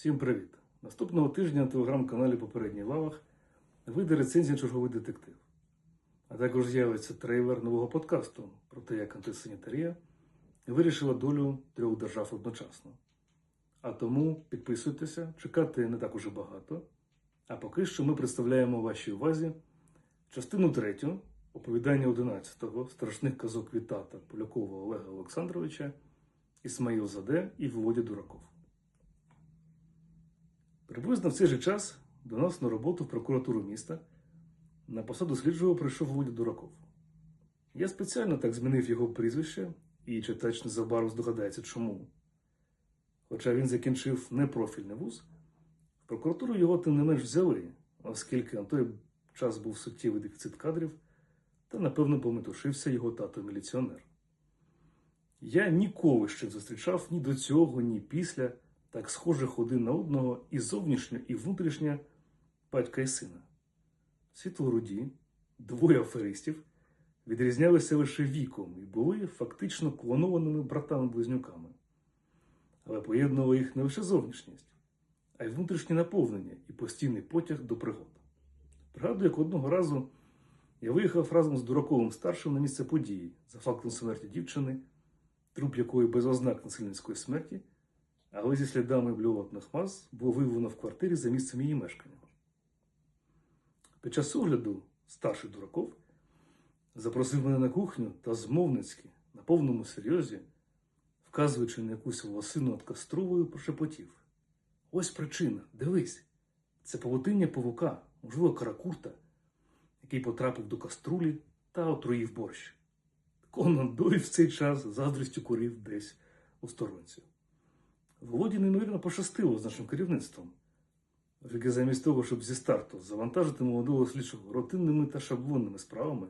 Всім привіт! Наступного тижня на телеграм-каналі Попередній лавах вийде рецензія черговий детектив. А також з'явиться трейлер нового подкасту про те, як антисанітарія вирішила долю трьох держав одночасно. А тому підписуйтеся, чекати не так уже багато. А поки що ми представляємо вашій увазі частину третю оповідання 11-го страшних казок від тата Полякова Олега Олександровича, Ісмаїл Заде і Володя Дураков. Приблизно в цей же час до нас на роботу в прокуратуру міста на посаду слідчого прийшов Володя Дураков. Я спеціально так змінив його прізвище, і читач незабаром здогадається чому. Хоча він закінчив непрофільний вуз, в прокуратуру його тим не менш взяли, оскільки на той час був суттєвий дефіцит кадрів, та напевно пометушився його тато-міліціонер. Я ніколи ще не зустрічав ні до цього, ні після так схожих один на одного і зовнішньо, і внутрішньо батька і сина. Світлоруді, двоє аферистів, відрізнялися лише віком і були фактично клонованими братами-близнюками. Але поєднувала їх не лише зовнішність, а й внутрішнє наповнення і постійний потяг до пригод. Пригадую, як одного разу я виїхав разом з Дураковим старшим на місце події за фактом смерті дівчини, труп якої без ознак насильницької смерті, але зі слідами блювотних маз було виявлено в квартирі за місцем її мешкання. Під час огляду старший Дураков запросив мене на кухню та змовницьки, на повному серйозі, вказуючи на якусь волосину над каструлею, прошепотів. Ось причина, дивись, це павутиння павука, можливо, каракурта, який потрапив до каструлі та отруїв борщ. Конан Дойль в цей час заздрістю курив десь у сторонці. Володі неймовірно пощастило з нашим керівництвом. Оскільки замість того, щоб зі старту завантажити молодого слідчого рутинними та шаблонними справами,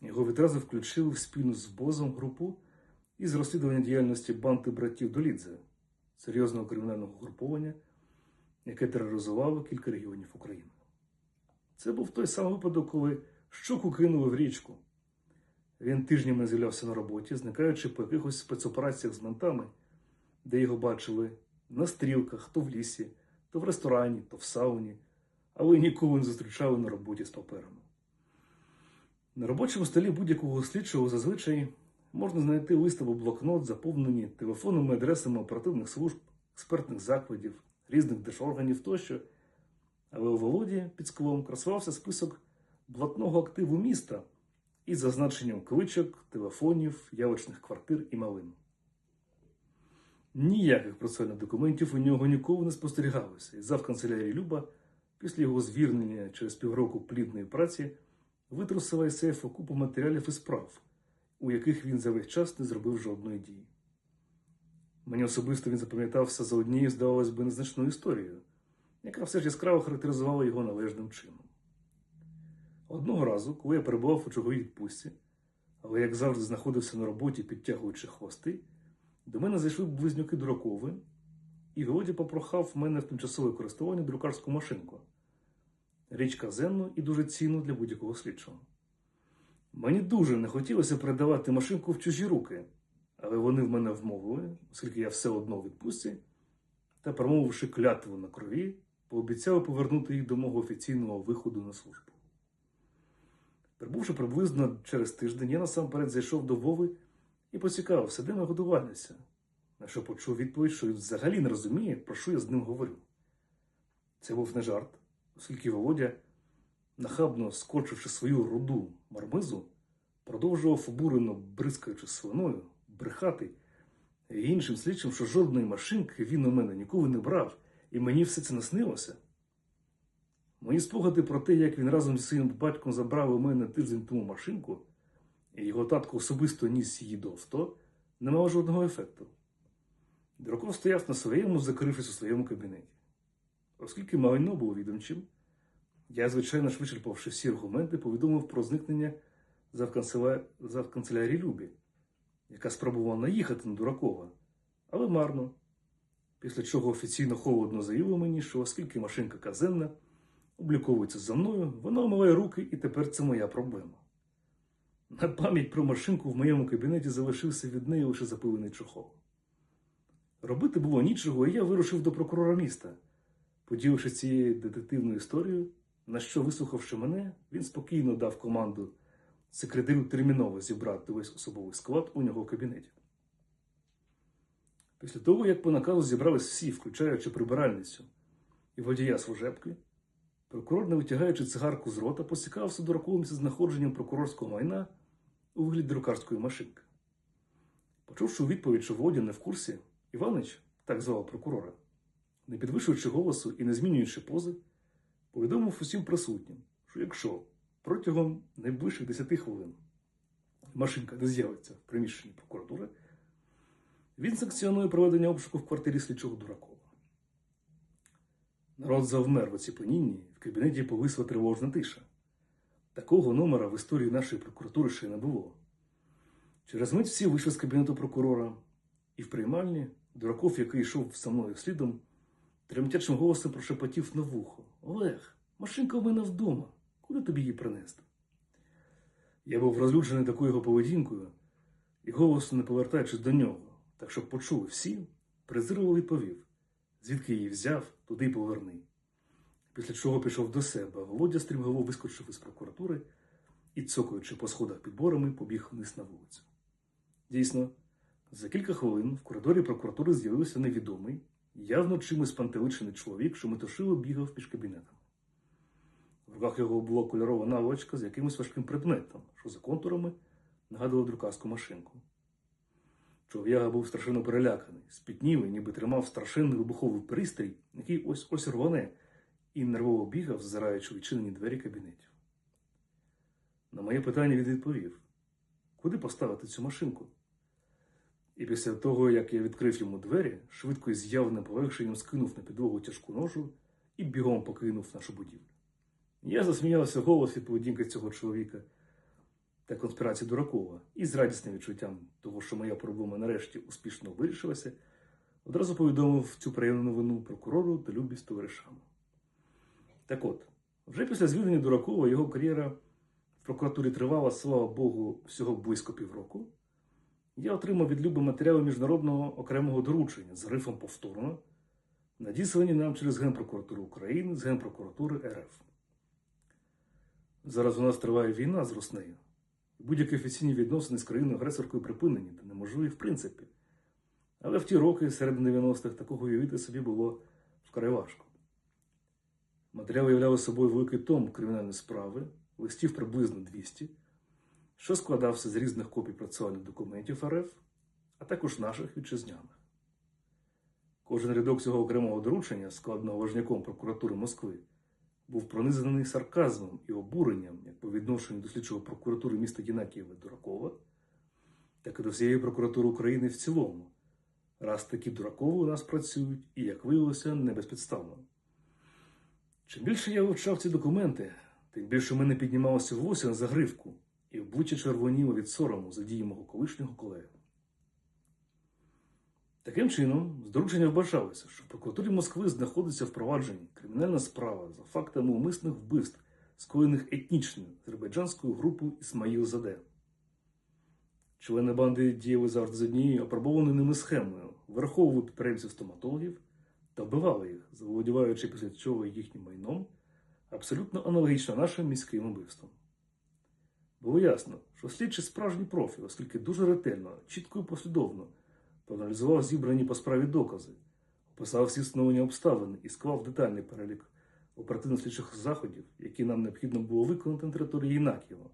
його відразу включили в спільну з Бозом групу із розслідування діяльності банди братів Долідзе, серйозного кримінального угруповання, яке тероризувало кілька регіонів України. Це був той самий випадок, коли щуку кинули в річку. Він тижнями з'являвся на роботі, зникаючи по якихось спецопераціях з ментами, де його бачили на стрілках, то в лісі, то в ресторані, то в сауні, але ніколи не зустрічали на роботі з паперами. На робочому столі будь-якого слідчого зазвичай можна знайти лист блокнот, заповнені телефонними адресами оперативних служб, експертних закладів, різних держорганів тощо. Але у Володі під склом красувався список блатного активу міста із зазначенням кличок, телефонів, явочних квартир і малин. Ніяких процесуальних документів у нього ніколи не спостерігалося, і зав канцелярії Люба після його звільнення через півроку плідної праці витрусила із сейфу купу матеріалів і справ, у яких він за весь час не зробив жодної дії. Мені особисто він запам'ятався за однією, здавалось би, незначною історією, яка все ж яскраво характеризувала його належним чином. Одного разу, коли я перебував у черговій відпустці, але, як завжди, знаходився на роботі, підтягуючи хвости, до мене зайшли близнюки Дуракови, і Володя попрохав мене в тимчасове користування друкарську машинку. Річ казенну і дуже цінну для будь-якого слідчого. Мені дуже не хотілося передавати машинку в чужі руки, але вони в мене вмовили, оскільки я все одно у відпустці, та, промовивши клятву на крові, пообіцяли повернути їх до мого офіційного виходу на службу. Прибувши приблизно через тиждень, я насамперед зайшов до Вови і поцікавився, де моя годувальниця, на що почув відповідь, що взагалі не розуміє, про що я з ним говорю. Це був не жарт, оскільки Володя, нахабно скочивши свою руду мармизу, продовжував обурено бризкаючи свиною, брехати і іншим слідчим, що жодної машинки він у мене ніколи не брав, і мені все це наснилося. Мої спогади про те, як він разом зі своїм батьком забрав у мене тиждень тому машинку, його татко особисто ніс її до авто, не мало жодного ефекту. Дураков стояв на своєму, закрившись у своєму кабінеті. Оскільки майно було відомчим, я, звичайно ж вичерпавши всі аргументи, повідомив про зникнення завканцеля- завканцелярії Любі, яка спробувала наїхати на Дуракова, але марно. Після чого офіційно холодно заявив мені, що оскільки машинка казенна, обліковується за мною, вона омиває руки, і тепер це моя проблема. На пам'ять про машинку в моєму кабінеті залишився від неї лише запилений чохол. Робити було нічого, і я вирушив до прокурора міста. Поділившись цією детективною історією, на що, вислухавши мене, він спокійно дав команду секретарю терміново зібрати весь особовий склад у нього в кабінеті. Після того, як по наказу зібрались всі, включаючи прибиральницю і водія служебки, прокурор, не витягаючи цигарку з рота, поцікавився дураковим знаходженням прокурорського майна у вигляді друкарської машинки. Почувши у відповідь, що Володя не в курсі, Іванич, так звав прокурора, не підвищуючи голосу і не змінюючи пози, повідомив усім присутнім, що якщо протягом найближчих 10 хвилин машинка не з'явиться в приміщенні прокуратури, він санкціонує проведення обшуку в квартирі слідчого Дуракова. Народ завмер в оціпенінні, в кабінеті повисла тривожна тиша. Такого номера в історії нашої прокуратури ще не було. Через мить всі вийшли з кабінету прокурора, і в приймальні Дураков, який йшов за мною слідом, тремтячим голосом прошепотів на вухо: Олег, машинка в мене вдома. Куди тобі її принести? Я був розлючений такою його поведінкою і голосно не повертаючись до нього, так щоб почули всі, презирливо відповів, звідки її взяв, туди й поверни. Після чого пішов до себе, Володя стрімголов вискочив із прокуратури і, цокаючи по сходах підборами, побіг вниз на вулицю. Дійсно, за кілька хвилин в коридорі прокуратури з'явився невідомий, явно чимось пантеличений чоловік, що метушило бігав між кабінетами. В руках його була кольорова наволочка з якимось важким предметом, що за контурами нагадував друкарську машинку. Чолов'яга був страшенно переляканий, спітнілий, ніби тримав страшенний вибуховий пристрій, який ось ось рване, і нервово бігав, зазираючи відчинені двері кабінетів. На моє питання він відповів: куди поставити цю машинку? І після того, як я відкрив йому двері, швидко і з явним полегшенням скинув на підлогу тяжку ножу і бігом покинув нашу будівлю. Я засміявся голос від поведінки цього чоловіка та конспірації Дуракова і з радісним відчуттям того, що моя проблема нарешті успішно вирішилася, одразу повідомив цю приємну новину прокурору та любі з товаришами. Так от, вже після звільнення Дуракова його кар'єра в прокуратурі тривала, слава Богу, всього близько півроку. Я отримав від Люби матеріали міжнародного окремого доручення з грифом повторно, надіслані нам через Генпрокуратуру України з Генпрокуратури РФ. Зараз у нас триває війна з Руснею. Будь-які офіційні відносини з країною-агресоркою припинені та неможливі в принципі. Але в ті роки, серед 90-х, такого уявити собі було вкрай важко. Матеріали являли собою великий том кримінальної справи, листів приблизно 200, що складався з різних копій процесуальних документів РФ, а також наших вітчизняних. Кожен рядок цього окремого доручення, складеного важняком прокуратури Москви, був пронизаний сарказмом і обуренням як по відношенню до слідчого прокуратури міста Єнакієва Дуракова, так і до всієї прокуратури України в цілому, раз такі Дуракови у нас працюють і, як виявилося, не безпідставно. Чим більше я вивчав ці документи, тим більше в мене піднімалося волосся на загривку і обличчя червоніло від сорому за дії мого колишнього колеги. Таким чином, з доручення вбачалося, що в прокуратурі Москви знаходиться в провадженні кримінальна справа за фактами умисних вбивств, скоєних етнічною азербайджанською групою Ісмаїл Заде. Члени банди діяли завжди з однією опробованою ними схемою, враховували підприємців стоматологів та вбивали їх, заволодіваючи після цього їхнім майном, абсолютно аналогічно нашим міським вбивствам. Було ясно, що слідчий справжній профі, оскільки дуже ретельно, чітко і послідовно проаналізував зібрані по справі докази, описав всі встановлені обставини і склав детальний перелік оперативно-слідчих заходів, які нам необхідно було виконати на території Єнакієва,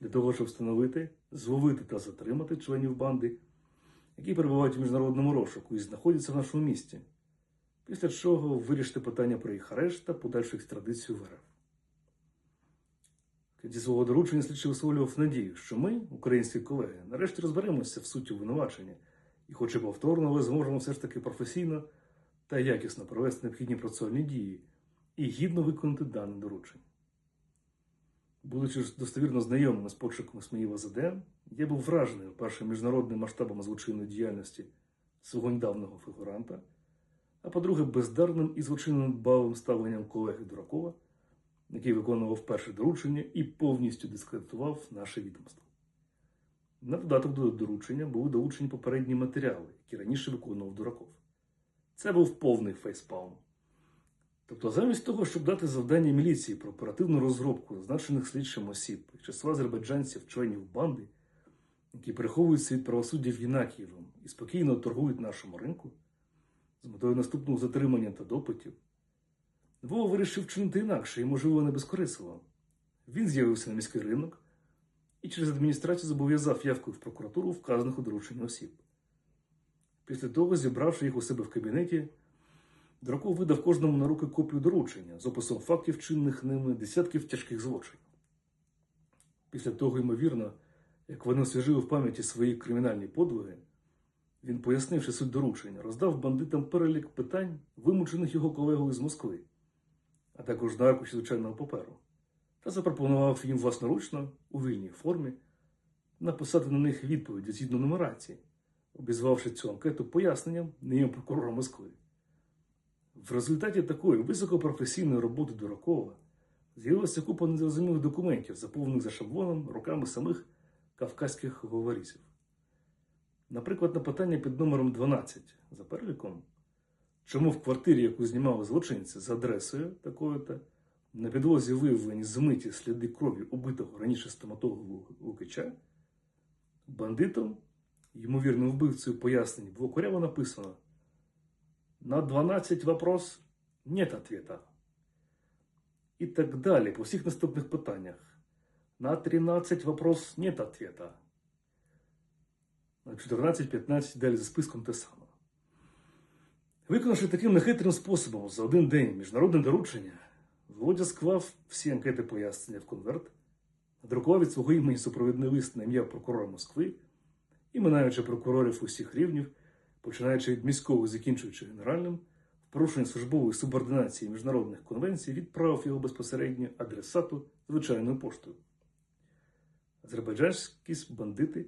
для того, щоб встановити, зловити та затримати членів банди, які перебувають у міжнародному розшуку і знаходяться в нашому місті, після чого вирішити питання про їх арешт та подальшу екстрадицію в РФ. Зі свого доручення слідчий висловлював надію, що ми, українські колеги, нарешті розберемося в суті обвинувачення і, хоч і повторно, але зможемо все ж таки професійно та якісно провести необхідні процесуальні дії і гідно виконати дане доручення. Будучи достовірно знайомим з почерком Ісмаїла ЗД, я був вражений першим міжнародним масштабом злочинної діяльності свого недавнього фігуранта, а по-друге, бездарним і злочинно дбавим ставленням колеги Дуракова, який виконував перше доручення і повністю дискредитував наше відомство. На додаток до доручення були долучені попередні матеріали, які раніше виконував Дураков. Це був повний фейспалм. Тобто, замість того, щоб дати завдання міліції про оперативну розробку зазначених слідчим осіб і числа азербайджанців, членів банди, які переховуються від правосуддя в Єнакієвом і спокійно торгують нашому ринку, з метою наступного затримання та допитів, Вова вирішив вчинити інакше і, можливо, не безкорисливо. Він з'явився на міський ринок і через адміністрацію зобов'язав явкою в прокуратуру вказаних у дорученні осіб. Після того, зібравши їх у себе в кабінеті, Драков видав кожному на руки копію доручення з описом фактів, чинних ними десятків тяжких злочинів. Після того, ймовірно, як вони освіжили в пам'яті свої кримінальні подвиги, він, пояснивши суть доручення, роздав бандитам перелік питань, вимучених його колегою з Москви, а також на аркуші звичайного паперу, та запропонував їм власноручно, у вільній формі, написати на них відповіді згідно нумерації, обізвавши цю анкету поясненням неєм прокурора Москви. В результаті такої високопрофесійної роботи Дуракова з'явилася купа незрозумілих документів, заповнених за шаблоном руками самих кавказьких говорізів. Наприклад, на питання під номером 12 за переліком, чому в квартирі, яку знімали злочинці за адресою такою-то, на підлозі виявлені змиті сліди крові убитого раніше стоматолога Лукича, бандитом, ймовірним вбивцею пояснень, було коряво написано на 12 вопрос нет ответа. І так далі по всіх наступних питаннях. На 13 вопрос нет ответа. На 14-15 далі за списком те саме. Виконавши таким нехитрим способом за один день міжнародне доручення, Володя склав всі анкети пояснення в конверт, надрукував від свого імені супровідний лист на ім'я прокурора Москви і, минаючи прокурорів усіх рівнів, починаючи від міського закінчуючи генеральним, в порушення службової субординації міжнародних конвенцій, відправив його безпосередньо адресату звичайною поштою. Азербайджанські бандити,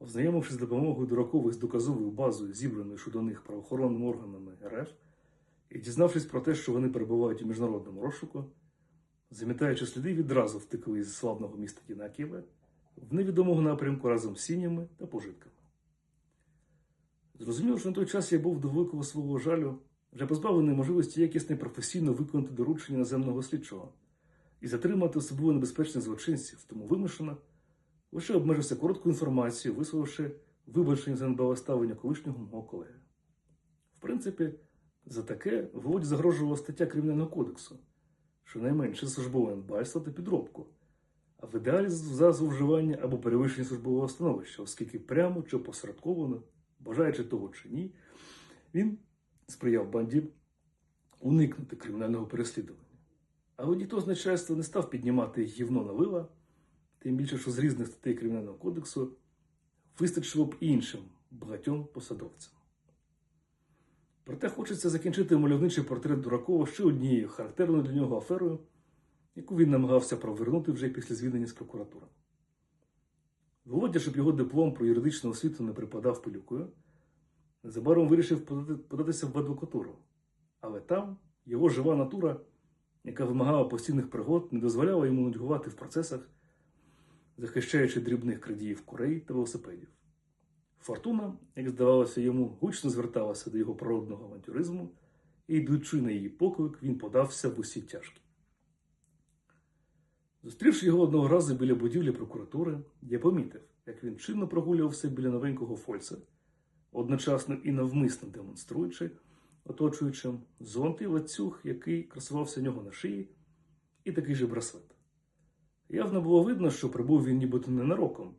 ознайомившись з допомогою дуракових з доказовою базою, зібраною щодо них правоохоронними органами РФ, і дізнавшись про те, що вони перебувають у міжнародному розшуку, замітаючи сліди, відразу втекли із славного міста Єнакієве в невідомого напрямку разом з сім'ями та пожитками. Зрозуміло, що на той час я був до великого свого жалю вже позбавлений можливості якісно і професійно виконати доручення наземного слідчого і затримати особливо небезпечних злочинців, тому вимушено лише обмежився короткою інформацією, висловивши вибачення за недбале ставлення колишнього мого колеги. В принципі, за таке Володі загрожувала стаття Кримінального кодексу, щонайменше службове недбальство та підробку, а в ідеалі за зловживання або перевищення службового становища, оскільки прямо чи посередковано, бажаючи того чи ні, він сприяв банді уникнути кримінального переслідування. Але ніхто з начальства не став піднімати гівно на вила, тим більше, що з різних статей Кримінального кодексу вистачило б іншим багатьом посадовцям. Проте хочеться закінчити мальовничий портрет Дуракова ще однією характерною для нього аферою, яку він намагався провернути вже після звільнення з прокуратури. Володя, щоб його диплом про юридичну освіту не припадав пилюкою, незабаром вирішив податися в адвокатуру. Але там його жива натура, яка вимагала постійних пригод, не дозволяла йому нудьгувати в процесах, захищаючи дрібних крадіїв курей та велосипедів. Фортуна, як здавалося йому, гучно зверталася до його природного авантюризму, і, йдучи на її поклик, він подався в усі тяжкі. Зустрівши його одного разу біля будівлі прокуратури, я помітив, як він чинно прогулювався біля новенького фольца, одночасно і навмисно демонструючи, оточуючим зонтий лацюг, який красувався в нього на шиї, і такий же браслет. Явно було видно, що прибув він нібито ненароком,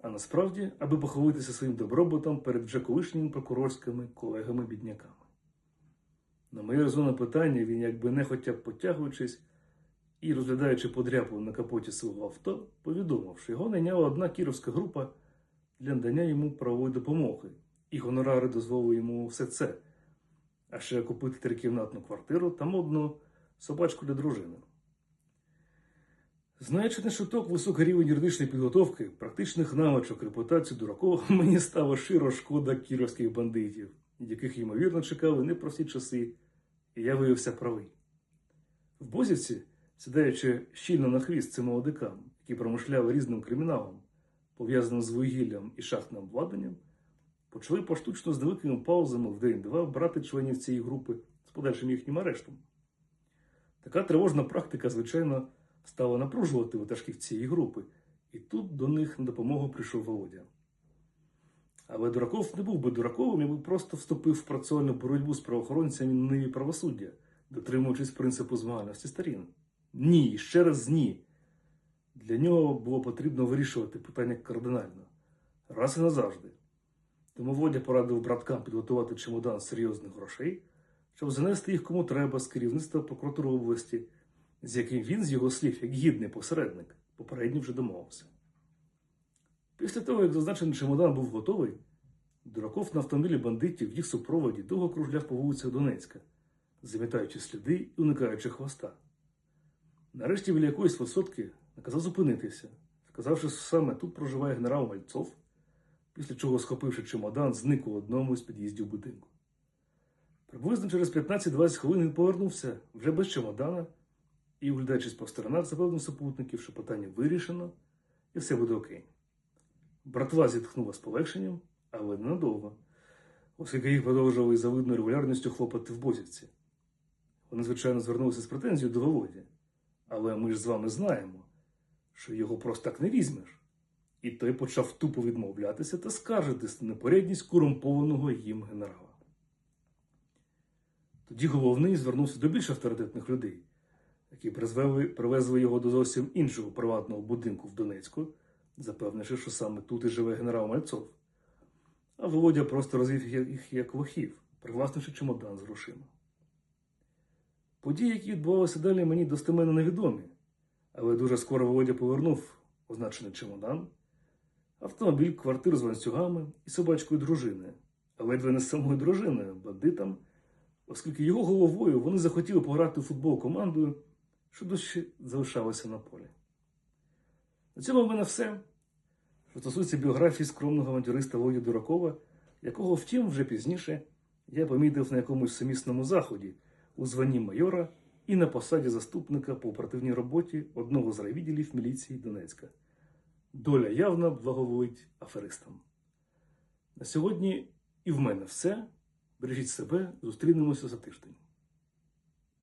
а насправді, аби похвалитися своїм добробутом перед вже колишніми прокурорськими колегами-бідняками. На моє розумне питання він, якби нехотя потягуючись і розглядаючи подряпу на капоті свого авто, повідомив, що його найняла одна кіровська група для надання йому правової допомоги, і гонорари дозволили йому все це, а ще купити трикімнатну квартиру та модну собачку для дружини. Знаючи на шуток високий рівень юридичної підготовки, практичних навичок, репутацію Дуракова, мені стало широ шкода кіровських бандитів, яких, ймовірно, чекали непрості часи, і я виявився правий. В Бозівці, сідаючи щільно на хвіст цим молодикам, які промишляли різним криміналом, пов'язаним з вугіллям і шахтним обладнанням, почали поштучно з невеликими паузами в день-два брати членів цієї групи з подальшим їхнім арештом. Така тривожна практика, звичайно, стала напружувати ватажків цієї групи, і тут до них на допомогу прийшов Володя. Але Дураков не був би дураковим, якби просто вступив в працювальну боротьбу з правоохоронцями на ниві правосуддя, дотримуючись принципу змагальності сторін. Ні, ще раз ні. Для нього було потрібно вирішувати питання кардинально, раз і назавжди. Тому Володя порадив браткам підготувати чемодан серйозних грошей, щоб занести їх кому треба з керівництва прокуратури області, з яким він, з його слів, як гідний посередник, попередньо вже домовився. Після того, як зазначений чемодан був готовий, Дураков на автомобілі бандитів в їх супроводі довго кружляв по вулицях Донецька, замітаючи сліди і уникаючи хвоста. Нарешті біля якоїсь висотки наказав зупинитися, сказавши, що саме тут проживає генерал Мальцов, після чого, схопивши чемодан, зник у одному з під'їздів будинку. Приблизно через 15-20 хвилин він повернувся вже без чемодана і, оглядаючись по сторонах, запевнив супутників, що питання вирішено і все буде окей. Братва зітхнула з полегшенням, але ненадовго, оскільки їх продовжували з завидною регулярністю хлопати в бозівці. Вони, звичайно, звернулися з претензією до Володі, але ми ж з вами знаємо, що його просто так не візьмеш. І той почав тупо відмовлятися та скаржитись на непорядність корумпованого їм генерала. Тоді головний звернувся до більш авторитетних людей, які привезли його до зовсім іншого приватного будинку в Донецьку, запевнивши, що саме тут і живе генерал Мальцов. А Володя просто розвів їх як лохів, привласнивши чемодан з грошима. Події, які відбувалися далі, мені достеменно невідомі, але дуже скоро Володя повернув означений чемодан, автомобіль, квартиру з ланцюгами і собачкою дружини, а ледве не з самою дружиною, бандитам, оскільки його головою вони захотіли пограти у футбол командою, що досі залишалося на полі. На цьому в мене все. Що стосується біографії скромного авантюриста Володі Дуракова, якого, втім, вже пізніше я помітив на якомусь сумісному заході у званні майора і на посаді заступника по оперативній роботі одного з райвідділів міліції Донецька. Доля явно благоволить аферистам. На сьогодні і в мене все. Бережіть себе, зустрінемося за тиждень.